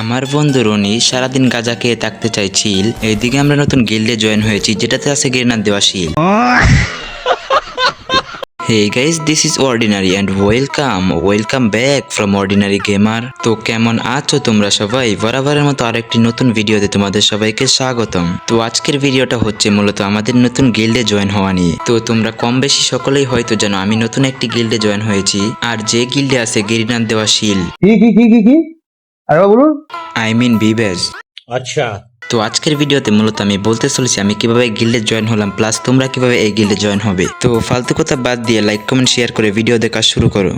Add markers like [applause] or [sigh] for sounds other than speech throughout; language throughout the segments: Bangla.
আমার বন্ধু রনি সারাদিন গাজা খেয়ে থাকতে চাইছিল এইদিকে আমরা নতুন গিল্ডে জয়েন হয়েছি যেটাতে আছে গিরনার দেওয়া শিল Hey guys, this is Ordinary and welcome, welcome back from Ordinary Gamer. তো কেমন আছো তোমরা সবাই? বরাবরের মতো আরেকটি নতুন ভিডিওতে তোমাদের সবাইকে স্বাগতম। তো আজকের ভিডিওটা হচ্ছে মূলত আমাদের নতুন গিল্ডে জয়েন হওয়া নিয়ে। তো তোমরা কম বেশি সকলেই হয়তো জানো আমি নতুন একটি গিল্ডে জয়েন হয়েছি। আর যে গিল্ডে আছে গিরিনার দেওয়া শিল কি কি কি কি? আরেকবার বলুন। আই মিন বিবেজ আচ্ছা। তো আজকের ভিডিওতে মূলত আমি বলতে চলেছি আমি কীভাবে গিল্ডে জয়েন হলাম প্লাস তোমরা কীভাবে এই গিল্ডে জয়েন হবে। তো ফালতু কথা বাদ দিয়ে লাইক কমেন্ট শেয়ার করে ভিডিও দেখা শুরু করো।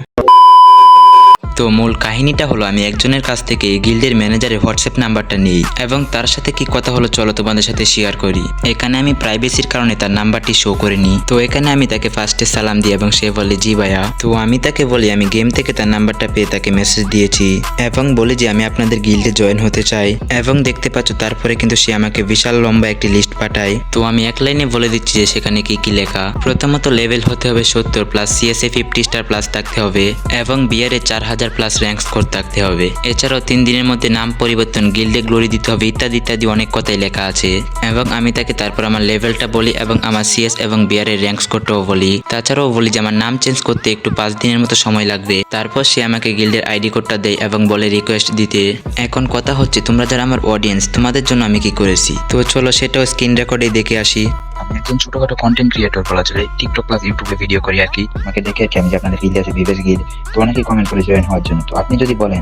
তো মূল কাহিনীটা হলো, আমি একজনের কাছ থেকে গিল্ডের ম্যানেজারের হোয়াটসঅ্যাপ নাম্বারটা নিই এবং তার সাথে কি কথা হলো চলো তোমাদের সাথে শেয়ার করি। এখানে আমি প্রাইভেসির কারণে তার নাম্বারটি শো করিনি। তো এখানে আমি তাকে ফার্স্টে সালাম দিই এবং সে বলে, জি ভাইয়া। তো আমি তাকে বলি, আমি গেম থেকে তার নাম্বারটা পেয়ে তাকে মেসেজ দিয়েছি এবং বলি যে, আমি আপনাদের গিল্ডে জয়েন হতে চাই। এবং দেখতে পাচ্ছ, তারপরে কিন্তু সে আমাকে বিশাল লম্বা একটি লিস্ট পাঠায়। তো আমি এক লাইনে বলে দিচ্ছি যে, সেখানে কি কি লেখা। প্রথমত লেভেল হতে হবে সত্তর plus CSA fifty star plus থাকতে হবে এবং বিয়ারে চার হাজার প্লাস র্যাঙ্ক স্কোর থাকতে হবে। এছাড়াও তিন দিনের মধ্যে নাম পরিবর্তন গিল্ডে গ্লোরি দিতে হবে, ইত্যাদি ইত্যাদি অনেক কথাই লেখা আছে। এবং আমি তাকে তারপর আমার লেভেলটা বলি এবং আমার সিএস এবং বিয়ারের র্যাঙ্ক স্কোরটাও বলি। তাছাড়াও বলি যে আমার নাম চেঞ্জ করতে একটু পাঁচ দিনের মতো সময় লাগবে। তারপর সে আমাকে গিল্ডের আইডি কোডটা দেয় এবং বলে রিকোয়েস্ট দিতে। এখন কথা হচ্ছে তোমরা যারা আমার অডিয়েন্স তোমাদের জন্য আমি কি করেছি? তো চলো সেটাও স্ক্রিন রেকর্ডে দেখে আসি। একজন ছোটখাটো কন্টেন্ট ক্রিয়েটর বলা চলে। টিকটক প্লাস ইউটিউবে ভিডিও করি আর কি। আমাকে দেখে আর কি আমি যে আপনাদের গিল্ড আছে বিবেশ গিল্ড তো অনেকেই কমেন্ট করে জয়েন হওয়ার জন্য। তো আপনি যদি বলেন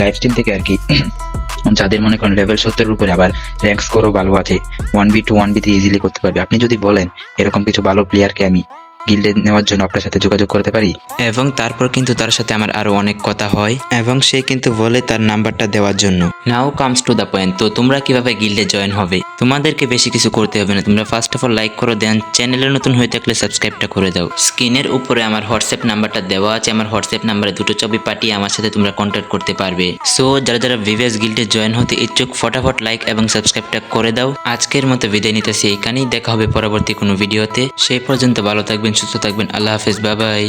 লাইফ স্টাইল থেকে আর কি [clears throat] যাদের মনে করেন লেভেল সত্তরের উপরে আবার র্যাঙ্ক স্কোরও ভালো আছে one B two one B easily করতে পারবে। আপনি যদি বলেন এরকম কিছু ভালো প্লেয়ারকে আমি গিল্ডে নেওয়ার জন্য আপনার সাথে যোগাযোগ করতে পারি? এবং তারপর কিন্তু তার সাথে আমার আরও অনেক কথা হয় এবং সে কিন্তু বলে তার নাম্বারটা দেওয়ার জন্য। Now comes to the point তো তোমরা কীভাবে গিল্ডে জয়েন হবে? তোমাদেরকে বেশি কিছু করতে হবে না। তোমরা ফার্স্ট অফ অল লাইক করো দেন চ্যানেলে নতুন হয়ে থাকলে সাবস্ক্রাইবটা করে দাও। স্ক্রিনের উপরে আমার হোয়াটসঅ্যাপ নাম্বারটা দেওয়া আছে। আমার হোয়াটসঅ্যাপ নাম্বারে দুটো ছবি পাঠিয়ে আমার সাথে তোমরা কন্ট্যাক্ট করতে পারবে। সো যারা যারা ভিভিএস গিল্ডে জয়েন হতে ইচ্ছুক, ফটাফট লাইক এবং সাবস্ক্রাইবটা করে দাও। আজকের মতো বিদায় নিতেছি এইখানেই। দেখা হবে পরবর্তী কোনো ভিডিওতে সেই পর্যন্ত ভালো থাকবেন, সুস্থ থাকবেন। আল্লাহ হাফেজ বাবাই